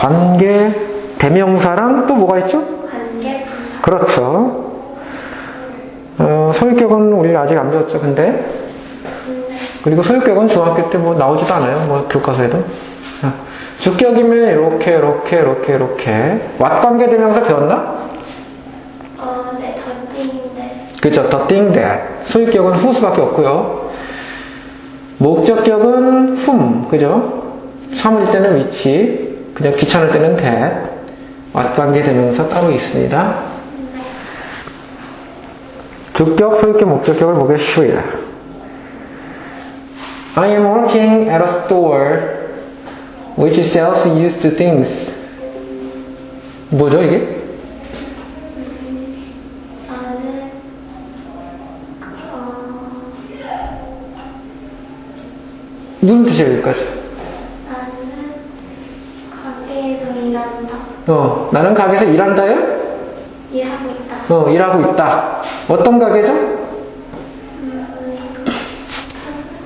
관계 대명사랑 또 뭐가 있죠? 관계 부사. 그렇죠. 어, 소유격은 우리 아직 안 배웠죠, 근데. 그리고 소유격은 중학교 때 뭐 나오지도 않아요, 뭐 교과서에도. 어. 주격이면 이렇게, 이렇게, 이렇게, 이렇게. 왓관계 대명사 배웠나? 어, 네, 던띵인데. 그죠, the thing that. 소유격은 who수밖에 없고요. 목적격은 whom, 그죠? 사물일 때는 which, 그냥 귀찮을 때는 that. 왓관계 대명사 따로 있습니다. 주격, 소유격, 목적격을 보겠습니다. I am working at a store which sells used things. 뭐죠, 이게? 무슨 뜻이에요, 여기까지? 나는 가게에서 일한다. 어, 나는 가게에서 일한다요? 일하고 있다. 어, 일하고 있다. 어떤 가게죠?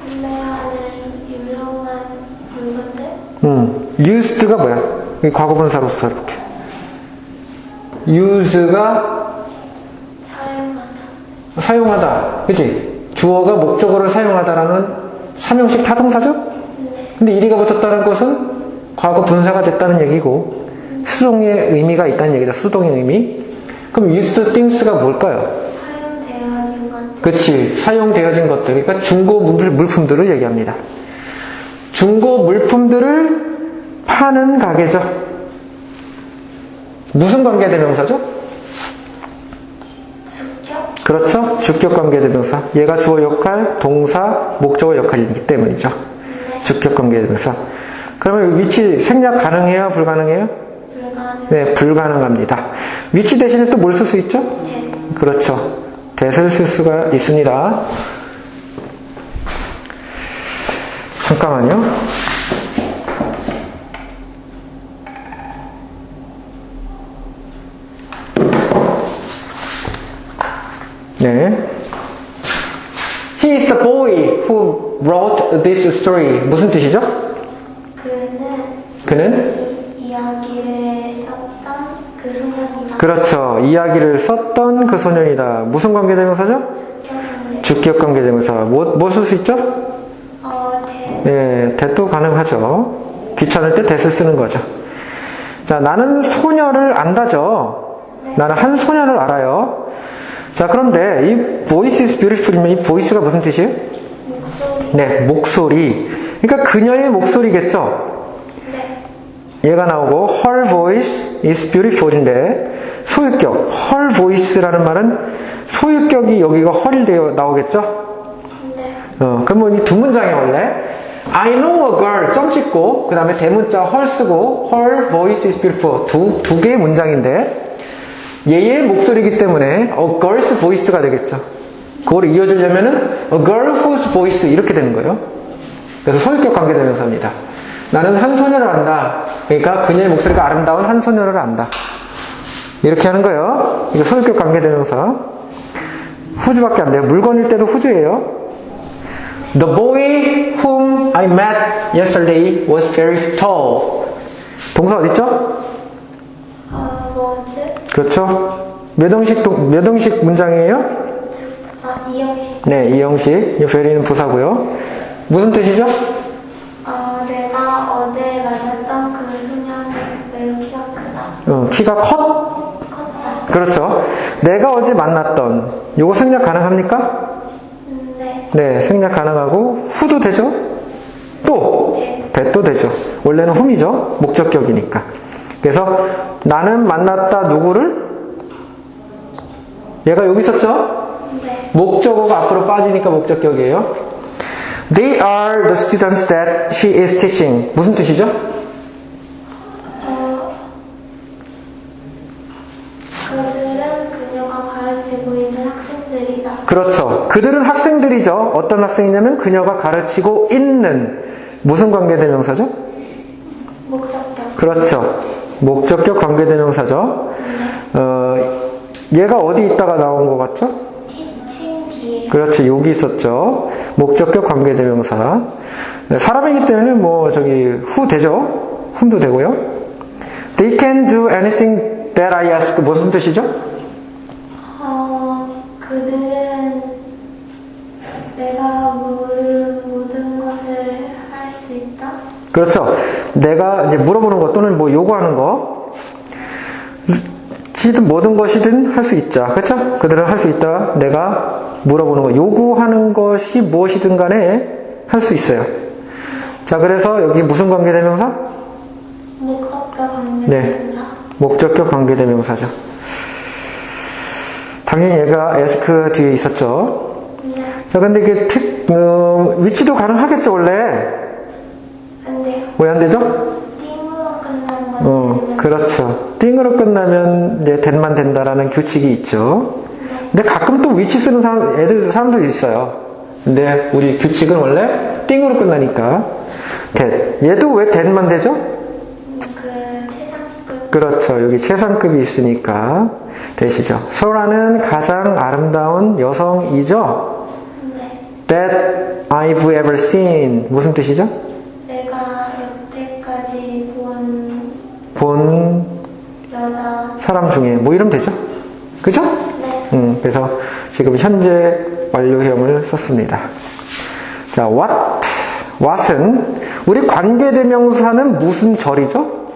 판매하는 유명한 물건들? 음, used가 뭐야? 이 과거분사로서 이렇게. use가 사용하다. 사용하다. 그치? 주어가 목적어를 사용하다라는 삼형식 타동사죠? 네. 근데 이리가 붙었다는 것은 과거 분사가 됐다는 얘기고, 수동의 의미가 있다는 얘기다. 수동의 의미. 그럼 used things가 뭘까요? 사용되어진 것들. 그치. 사용되어진 것들. 그러니까 중고 물- 물품들을 얘기합니다. 중고 물품들을 파는 가게죠. 무슨 관계대명사죠? 주격? 그렇죠. 주격 관계대명사. 얘가 주어 역할, 동사, 목적어 역할이기 때문이죠. 네. 주격 관계대명사. 그러면 위치 생략 가능해요? 불가능해요? 불가능. 네, 불가능합니다. 위치 대신에 또 뭘 쓸 수 있죠? 네. 그렇죠. 대을 쓸 수가 있습니다. 잠깐만요. 네. He is the boy who wrote this story. 무슨 뜻이죠? 그는 그는 이 이야기를 썼던 그 소년이다. 그렇죠. 이야기를 썼던 그 소년이다. 무슨 관계대명사죠? 주격 관계대명사. 뭐, 뭐 쓸 수 있죠? 어, 대. 예, 대도 가능하죠. 귀찮을 때 대를 쓰는 거죠. 자, 나는 소녀를 안다죠. 나는 한 소녀를 알아요. 자, 그런데 이 voice is beautiful이면 이 voice가 무슨 뜻이에요? 목소리. 네, 목소리. 그러니까 그녀의 목소리겠죠. 네. 얘가 나오고 her voice is beautiful인데 소유격 her voice라는 말은 소유격이 여기가 her이 되어 나오겠죠. 네. 어, 그러면 이 두 문장에 원래 I know a girl 점 찍고 그 다음에 대문자 her 쓰고 her voice is beautiful 두, 두 개의 문장인데 얘의 목소리이기 때문에 a girl's voice가 되겠죠. 그걸 이어주려면은 a girl whose voice 이렇게 되는 거예요. 그래서 소유격 관계대명사입니다. 나는 한 소녀를 안다. 그러니까 그녀의 목소리가 아름다운 한 소녀를 안다. 이렇게 하는 거예요. 이게 소유격 관계대명사. 후주밖에 안 돼요. 물건일 때도 후주예요. The boy whom I met yesterday was very tall. 동사 어딨죠? 어, 워즈. 그렇죠. 몇 형식, 동- 몇 형식 문장이에요? 주, 아, 이형식. 네, 이 형식. 이 very는 부사고요. 무슨 뜻이죠? 어, 내가 어제 만났던 그 소년은 매우 키가 크다. 어, 키가 컸? 그렇죠. 내가 어제 만났던, 요거 생략 가능합니까? 음, 네. 네, 생략 가능하고, 후도 되죠? 또, 네. 대도 되죠. 원래는 훔이죠. 목적격이니까. 그래서 나는 만났다 누구를? 얘가 여기 있었죠? 네. 목적어가 앞으로 빠지니까 목적격이에요. They are the students that she is teaching. 무슨 뜻이죠? 어, 그들은 그녀가 가르치고 있는 학생들이다. 그렇죠. 그들은 학생들이죠. 어떤 학생이냐면 그녀가 가르치고 있는 무슨 관계대명사죠? 목적격. 그렇죠. 목적격 관계대명사죠. 어, 얘가 어디 있다가 나온 것 같죠? 그렇죠. 여기 있었죠. 목적격 관계대명사. 네, 사람이기 때문에 뭐 저기 후 되죠. 흠도 되고요. They can do anything that I ask. 무슨 뜻이죠? 그렇죠. 내가 이제 물어보는 것 또는 뭐 요구하는 거, 시든 모든 것이든 할 수 있자. 그렇죠? 그들은 할 수 있다. 내가 물어보는 거, 요구하는 것이 무엇이든 간에 할 수 있어요. 자, 그래서 여기 무슨 관계대명사? 목적과 네. 관계된다. 목적격 관계대명사죠. 당연히 얘가 에스크 뒤에 있었죠. 네. 자, 근데 이게 특, 어, 위치도 가능하겠죠, 원래? 왜 안 되죠? 띵으로 끝나는 건 어, 그렇죠. 띵으로 끝나면 이제 된만 된다라는 규칙이 있죠. 근데 가끔 또 위치 쓰는 사람, 애들, 사람도 있어요. 근데 우리 규칙은 원래 띵으로 끝나니까 된. 얘도 왜 된만 되죠? 그 최상급 그렇죠. 여기 최상급이 있으니까 되시죠. 소라는 가장 아름다운 여성이죠. 네. That I've ever seen. 무슨 뜻이죠? 내가 여태까지 본 사람 중에 뭐 이러면 되죠? 그죠? 네. 음, 그래서 지금 현재 완료형을 썼습니다. 자, what? what은 우리 관계대명사는 무슨 절이죠?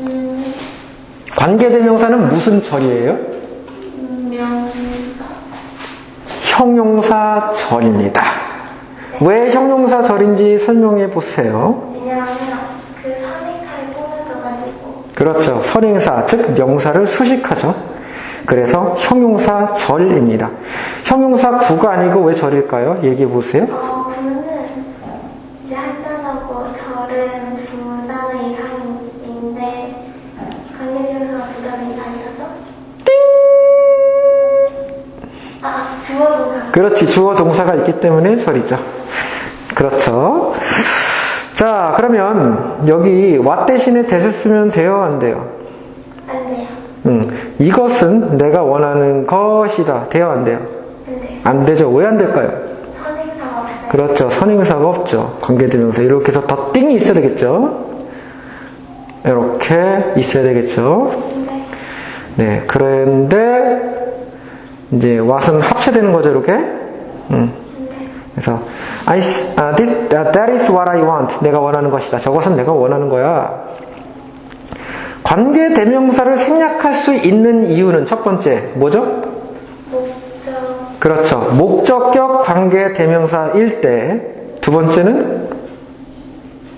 음, 관계대명사는 무슨 절이에요? 명사 형용사 절입니다. 왜 형용사 절인지 설명해 보세요. 왜냐하면 그 선행사를 꾸며줘가지고 그렇죠. 선행사, 즉 명사를 수식하죠. 그래서 형용사 절입니다. 형용사 구가 아니고 왜 절일까요? 얘기해 보세요. 어, 한 단어고 절은 두 단어 이상인데 관계대명사가 두 단어 이상이어서 아 주어 동사 그렇지. 주어 동사가 있기 때문에 절이죠. 그렇죠. 자, 그러면 여기 what 대신에 대세 쓰면 돼요, 안 돼요? 안 돼요 음, 이것은 내가 원하는 것이다. 돼요, 안 돼요? 안 돼요 안 되죠. 왜 안 될까요? 선행사가 없어요 그렇죠. 선행사가 없죠. 관계대명사. 이렇게 해서 더 띵이 있어야 되겠죠. 이렇게 있어야 되겠죠. 네. 네. 그런데, 이제, what은 합체되는 거죠, 이렇게. 음. 네. 그래서, I, 아, this, 아, that is what I want. 내가 원하는 것이다. 저것은 내가 원하는 거야. 관계 대명사를 생략할 수 있는 이유는 첫 번째, 뭐죠? 목적 그렇죠. 목적격 관계 대명사일 때, 두 번째는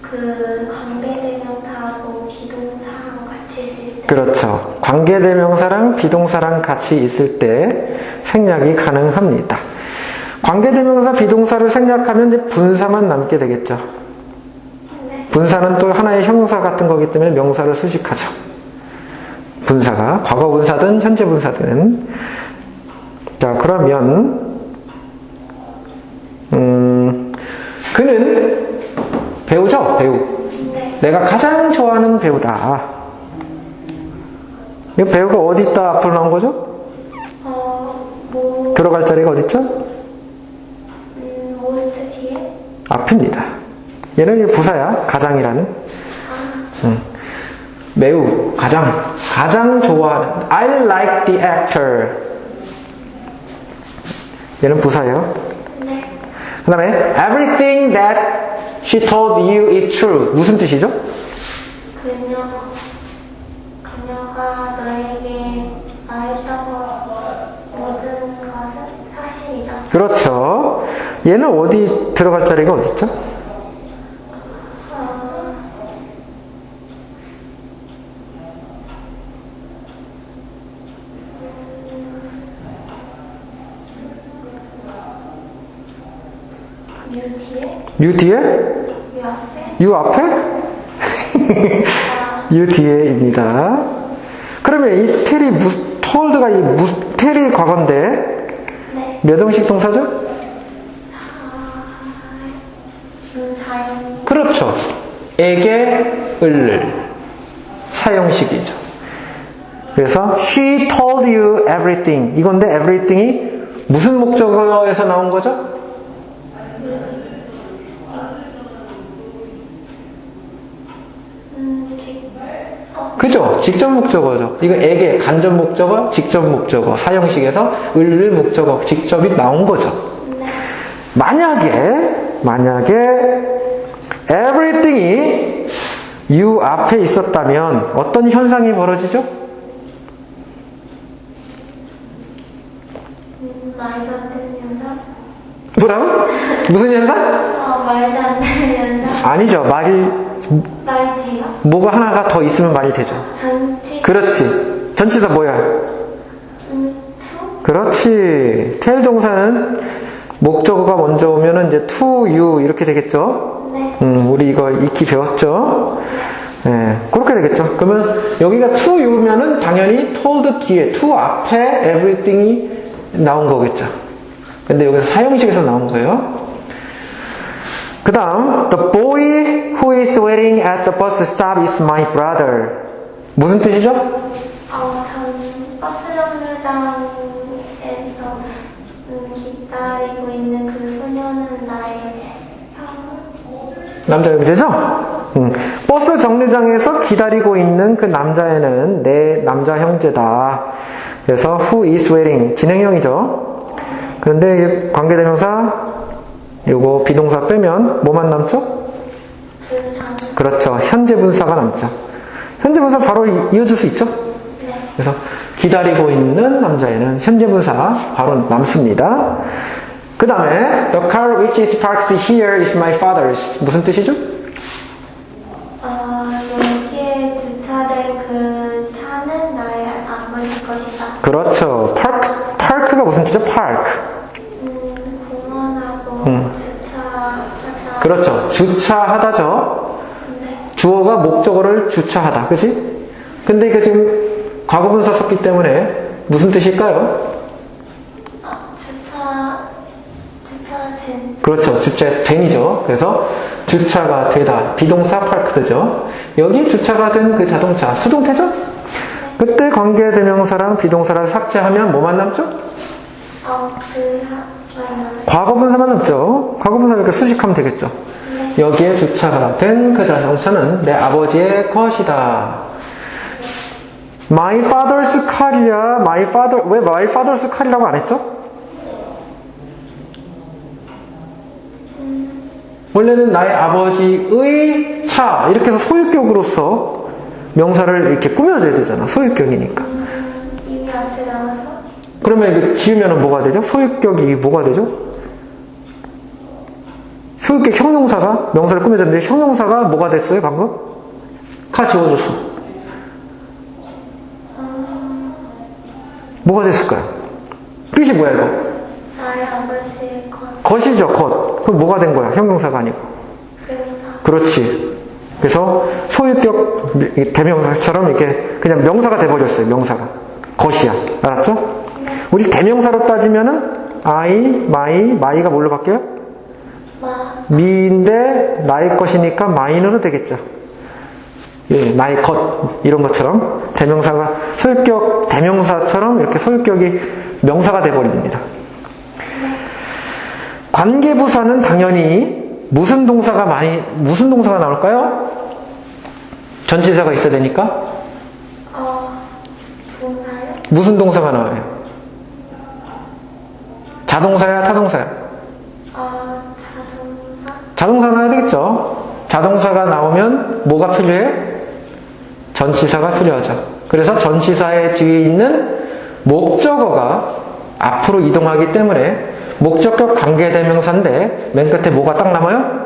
그 관계 대명사하고 비동사하고 같이 있을 때 그렇죠. 관계 대명사랑 비동사랑 같이 있을 때 생략이 가능합니다. 관계대명사 비동사를 생략하면 분사만 남게 되겠죠. 네. 분사는 또 하나의 형용사 같은 거기 때문에 명사를 수식하죠. 분사가 과거 분사든 현재 분사든 자 그러면 음 그는 배우죠 배우 네. 내가 가장 좋아하는 배우다 이 배우가 어디 있다 앞으로 나온 거죠? 어, 모, 들어갈 자리가 어디 있죠? 앞입니다 얘는 부사야 가장이라는 음. 매우 가장 가장 좋아하는 I like the actor 얘는 부사예요 네. 그 다음에 everything that she told you is true 무슨 뜻이죠? 그녀, 그녀가 너에게 말했던 것, 모든 것은 사실이다. 그렇죠 얘는 어디 들어갈 자리가 어디 있죠? 어, 유 뒤에? 유 앞에? 유 뒤에입니다 그러면 이 텔이 무, told가 이 무, 텔이 과거인데 네. 몇 형식 동사죠? 음, 사용. 그렇죠. 에게 을 사용식이죠. 그래서 she told you everything 이건데 everything이 무슨 목적어에서 나온 거죠? 그죠? 직접 목적어죠. 이거 에게 간접 목적어, 직접 목적어, 사형식에서 을을 목적어, 직접이 나온 거죠. 네. 만약에, 만약에, everything이 you 앞에 있었다면 어떤 현상이 벌어지죠? 음, 말도 안 되는 연상? 뭐라고? 무슨 현상? 어, 말도 안 되는 연상? 아니죠. 말이, 말 돼요? 뭐가 하나가 더 있으면 말이 되죠. 전치? 그렇지. 전치사 뭐야? 음, 투? 그렇지. 텔 동사는 목적어가 먼저 오면은 이제 to you 이렇게 되겠죠? 네. 음, 우리 이거 익히 배웠죠? 네, 그렇게 되겠죠. 그러면 여기가 to you면은 당연히 told 뒤에 to 앞에 everything이 나온 거겠죠. 근데 여기서 사용식에서 나온 거예요. 그 다음, the boy who is waiting at the bus stop is my brother. 무슨 뜻이죠? 어, 전 버스 정류장에서 음, 기다리고 있는 그 소녀는 나의 형. 남자 여기 되죠? 음, 버스 정류장에서 기다리고 있는 그 남자애는 내 남자 형제다. 그래서 who is waiting 진행형이죠. 그런데 이 관계대명사 요거 비동사 빼면 뭐만 남죠? 그 장, 그렇죠. 현재 분사가 남죠. 현재 분사 바로 이- 이어줄 수 있죠? 네. 그래서 기다리고 있는 남자애는 현재 분사 바로 남습니다. 그 다음에 the car which is parked here is my father's 무슨 뜻이죠? 어, 여기에 주차된 그 차는 나의 아버지 것이다. 그렇죠. 파크, 파크가 무슨 뜻이죠? 파크. 음, 공원하고 주차하다. 그렇죠. 주차하다죠. 네. 주어가 목적어를 주차하다. 그지? 근데 이게 지금 과거분사 썼기 때문에 무슨 뜻일까요? 어, 주차, 주차된. 그렇죠. 주차 된이죠. 그래서 주차가 되다. 비동사 파크드죠. 여기 주차가 된 그 자동차. 수동태죠? 그때 관계대명사랑 비동사를 삭제하면 뭐만 남죠? 어, 그. 과거분사만 남죠. 과거분사 이렇게 수식하면 되겠죠. 네. 여기에 주차가 된 그 자동차는 내 아버지의 것이다. My father's car이야. My father 왜 my father's car이라고 안 했죠? 원래는 나의 아버지의 차 이렇게 해서 소유격으로서 명사를 이렇게 꾸며줘야 되잖아. 소유격이니까. 음, 이미 앞에 나와서. 그러면 이거 지으면 뭐가 되죠? 소유격이 뭐가 되죠? 소유격 형용사가 명사를 꾸며줬는데 형용사가 뭐가 됐어요 방금? 카 지워줬어. 뭐가 됐을까요? 뜻이 뭐야 이거? 나의 아버지의 것. 것이죠 것. 그럼 뭐가 된 거야? 형용사가 아니고. 그렇지. 그래서 소유격 대명사처럼 이렇게 그냥 명사가 돼버렸어요. 명사가. 것이야. 알았죠? 우리 대명사로 따지면은 I, my, my가 뭘로 바뀌어요? 마. 미인데 나의 것이니까 마이너로 되겠죠. 예, 나의 것 이런 것처럼 대명사가 소유격 대명사처럼 이렇게 소유격이 명사가 돼버립니다. 관계부사는 당연히 무슨 동사가 많이 무슨 동사가 나올까요? 전치사가 있어야 되니까 어, 분사요? 무슨 동사가 나와요? 자동사야 타동사야? 어, 자동사? 자동사 나야 되겠죠. 자동사가 나오면 뭐가 필요해? 전치사가 필요하죠. 그래서 전치사의 뒤에 있는 목적어가 앞으로 이동하기 때문에 목적격 관계대명사인데 맨 끝에 뭐가 딱 남아요?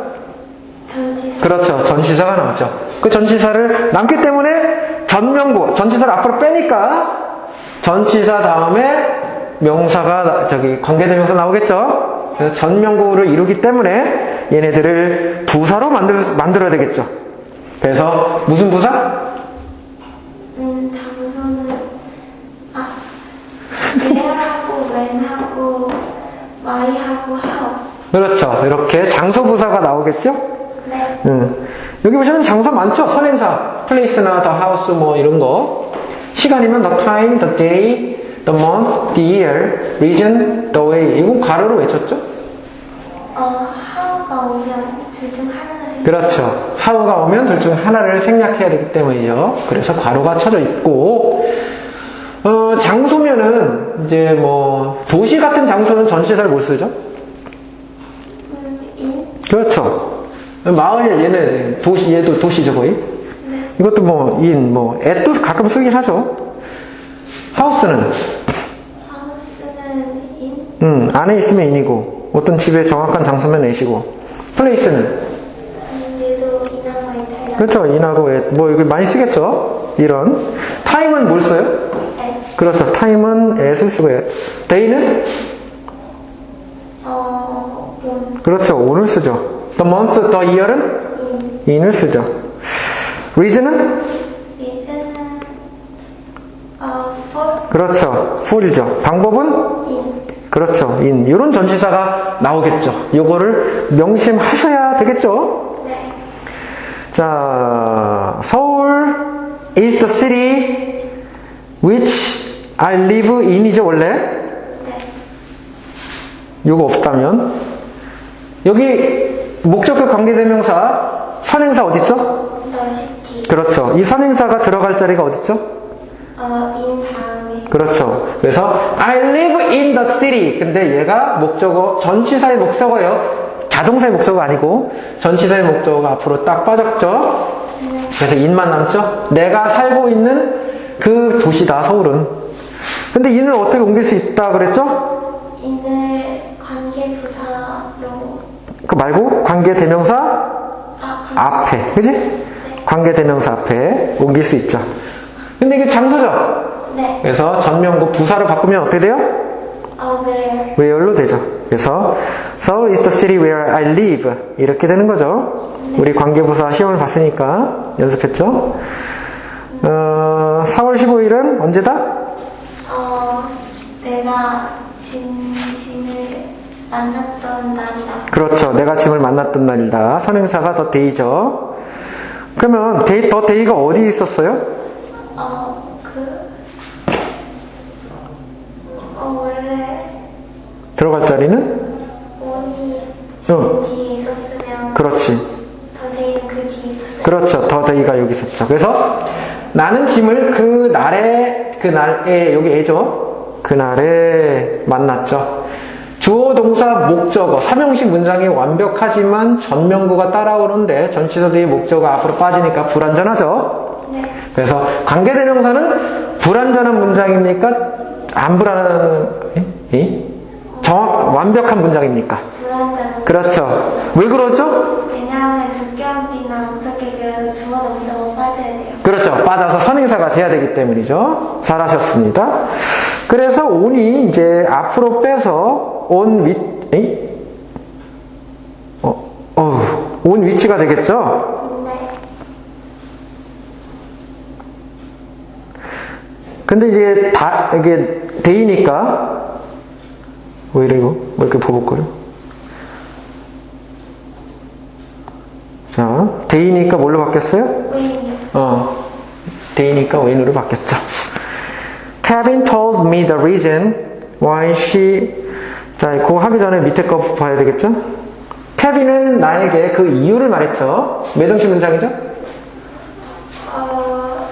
전치사. 그렇죠. 전치사가 남죠. 그 전치사를 남기 때문에 전명구, 전치사를 앞으로 빼니까 전치사 다음에 명사가 나- 저기 관계대명사 나오겠죠. 그래서 전명구를 이루기 때문에 얘네들을 부사로 만들, 만들어야 되겠죠. 그래서 무슨 부사? 음, 장소는, 아, where하고 when하고 why하고 how. 그렇죠. 이렇게 장소 부사가 나오겠죠. 네. 음. 여기 보시면 장소 많죠? 선행사. place나 the house 뭐 이런 거. 시간이면 the time, the day, the month, the year, region, the way. 이건 가로로 외쳤죠? 어, how가 오면 둘 중 하나는 그렇죠. how가 오면 둘 중 하나를 생략해야 되기 때문이죠. 그래서 괄호가 쳐져 있고, 어, 장소면은, 이제 뭐, 도시 같은 장소는 전치사를 못 쓰죠? 그렇죠. 마을 얘네 도시 얘도 도시죠 거의. 네. 이것도 뭐 인, 뭐 앳도 가끔 쓰긴 하죠. 하우스는 하우스는 인? 음, 안에 있으면 인이고 어떤 집의 정확한 장소면 앳이고 플레이스는 음. 그렇죠 인하고 앳. 뭐 이거 많이 쓰겠죠. 이런 타임은 뭘 써요? 에, 그렇죠. 타임은 앳을 쓰고 앳. 데이는 그렇죠. 온을 쓰죠. The month, the year은 인. 인을 쓰죠. reason은 리즈는, 어, 폴, 그렇죠. full이죠. 방법은 인. 그렇죠. 인. 이런 전치사가 나오겠죠. 요거를 명심하셔야 되겠죠. 네. 자, 서울 is the city which I live in이죠, 원래. 네. 요거 없다면. 여기 목적격 관계대명사 선행사 어딨죠? 더 시티. 그렇죠. 이 선행사가 들어갈 자리가 어딨죠? 어, 인 다음에. 그렇죠. 그래서 I live in the city. 근데 얘가 목적어 전치사의 목적어예요. 자동사의 목적어 아니고 전치사의 목적어가 앞으로 딱 빠졌죠. 네. 그래서 인만 남죠. 내가 살고 있는 그 도시다 서울은. 근데 인을 어떻게 옮길 수 있다 그랬죠? 인을 그 말고 관계 대명사 아, 관- 앞에, 그지? 관계 대명사 앞에 옮길 수 있죠. 근데 이게 장소죠. 네. 그래서 전명구 부사로 바꾸면 어떻게 돼요? 어, where. where로 되죠. 그래서 Seoul is the city where I live 이렇게 되는 거죠. 우리 관계부사 시험을 봤으니까 연습했죠. 어, 4월 15일은 언제다? 어, 내가 진진을 만났던 날이다. 그렇죠. 내가 짐을 만났던 날이다. 선행사가 더 데이죠. 그러면 데이, 더 데이가 어디 있었어요? 어, 그, 어, 원래 들어갈 자리는? 온이 응. 진 뒤에 있었으면 그렇지. 더 데이는 그 뒤에 있었어요. 그렇죠. 더 데이가 여기 있었죠. 그래서 나는 짐을 그 날에, 그 날에, 여기 애죠. 그 날에 만났죠. 주어, 동사, 목적어, 삼형식 문장이 완벽하지만 전명구가 따라오는데 전치사들이 목적어 앞으로 빠지니까 불완전하죠. 네. 그래서 관계대명사는 불완전한 문장입니까? 안 불안한, 에? 에? 정확, 완벽한 문장입니까? 불안정한. 그렇죠. 왜 그러죠? 왜냐하면 주격이나 목적격은 주어 동사가 빠져야 돼요. 그렇죠. 빠져서 선행사가 돼야 되기 때문이죠. 잘하셨습니다. 그래서 온이 이제 앞으로 빼서 온 위, 에이? 어, 어, 온 위치가 되겠죠? 네. 근데 이제 다, 이게 데이니까, 왜 이래, 이거? 왜 이렇게 버벅거려? 자, 데이니까 뭘로 바뀌었어요? 어, 데이니까 웬으로 바뀌었죠. Kevin told me the reason why she 자, 그거 하기 전에 밑에 거 봐야 되겠죠? 케빈은 나에게 그 이유를 말했죠. 매동식 문장이죠? 어,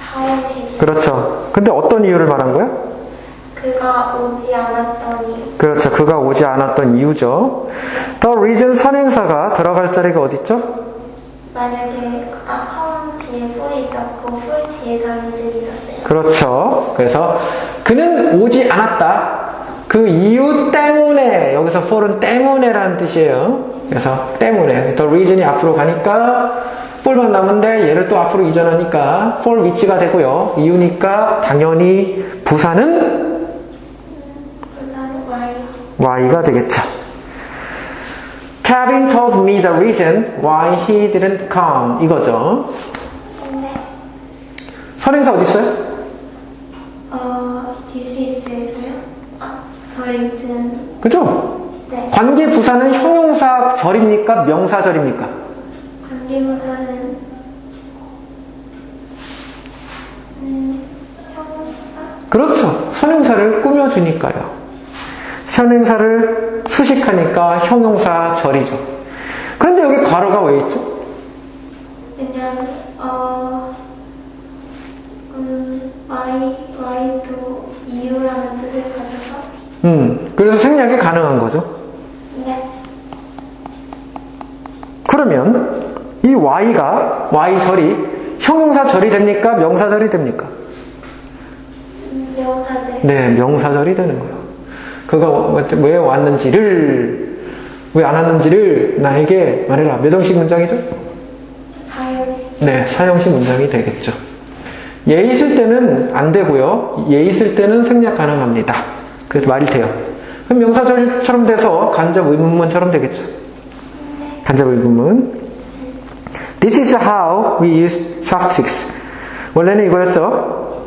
사형식. 그렇죠. 근데 어떤 이유를 말한 거야? 그가 오지 않았던 이유. 그렇죠. 그가 오지 않았던 이유죠. The reason 선행사가 들어갈 자리가 어딨죠? 만약에 아카운트 뒤에 폴이 있었고 폴 뒤에 다리즐이 있었어요. 그렇죠. 그래서 그는 오지 않았다. 그 이유 때문에 여기서 for은 때문에라는 뜻이에요. 그래서 때문에 the reason이 앞으로 가니까 for만 남은데 얘를 또 앞으로 이전하니까 for 위치가 되고요. 이유니까 당연히 부사는 Y. y가 되겠죠. Kevin told me the reason why he didn't come 이거죠. 선행사 어디 있어요? 어, this is에서요? 아, sorry, 는 그죠? 네. 관계 부사는 형용사 절입니까? 명사 절입니까? 관계 부사는 음, 형사? 그렇죠. 선행사를 꾸며주니까요. 선행사를 수식하니까 형용사 절이죠. 그런데 여기 괄호 아로가 왜 있죠? 왜냐면 어 음, y y도 이유라는 뜻을 가져서 음, 그래서 생략이 가능한 거죠. 네 그러면 이 y가 y 절이 형용사 절이 됩니까? 명사 절이 됩니까? 음, 명사들 네, 명사절이 되는 거예요. 그가 왜 왔는지를, 왜 안 왔는지를 나에게 말해라. 몇 형식 문장이죠? 네, 사형식 문장이 되겠죠. 얘 있을 때는 안 되고요. 얘 있을 때는 생략 가능합니다. 그래서 말이 돼요. 그럼 명사절처럼 돼서 간접 의문문처럼 되겠죠. 간접 의문문. This is how we use chopsticks. 원래는 이거였죠.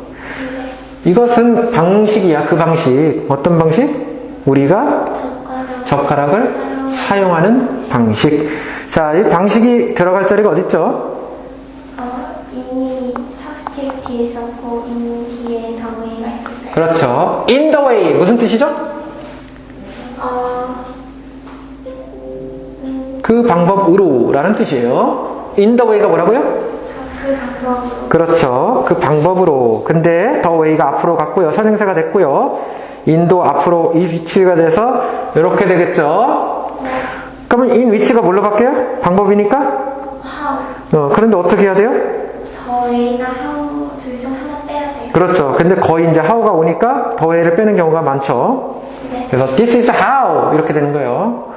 이것은 방식이야, 그 방식. 어떤 방식? 우리가 젓가락 젓가락을 사용하는 방식. 자, 이 방식이 들어갈 자리가 어딨죠? 어, 이미 찹스틱 뒤에 있었고 있었어요 그렇죠. In the way. 무슨 뜻이죠? 어, 그 방법으로 라는 뜻이에요. In the way가 뭐라고요? 그 방법으로 그렇죠. 그 방법으로. 근데 the way가 앞으로 갔고요. 선행사가 됐고요. 인도 앞으로 이 위치가 돼서 이렇게 되겠죠. 네 그러면 in 위치가 뭘로 바뀌어요? 방법이니까? 어, 그런데 어떻게 해야 돼요? 더 웨이나 하나 빼야 돼요 그렇죠. 근데 거의 이제 how가 오니까 way를 빼는 경우가 많죠. 네 그래서 this is how 이렇게 되는 거예요.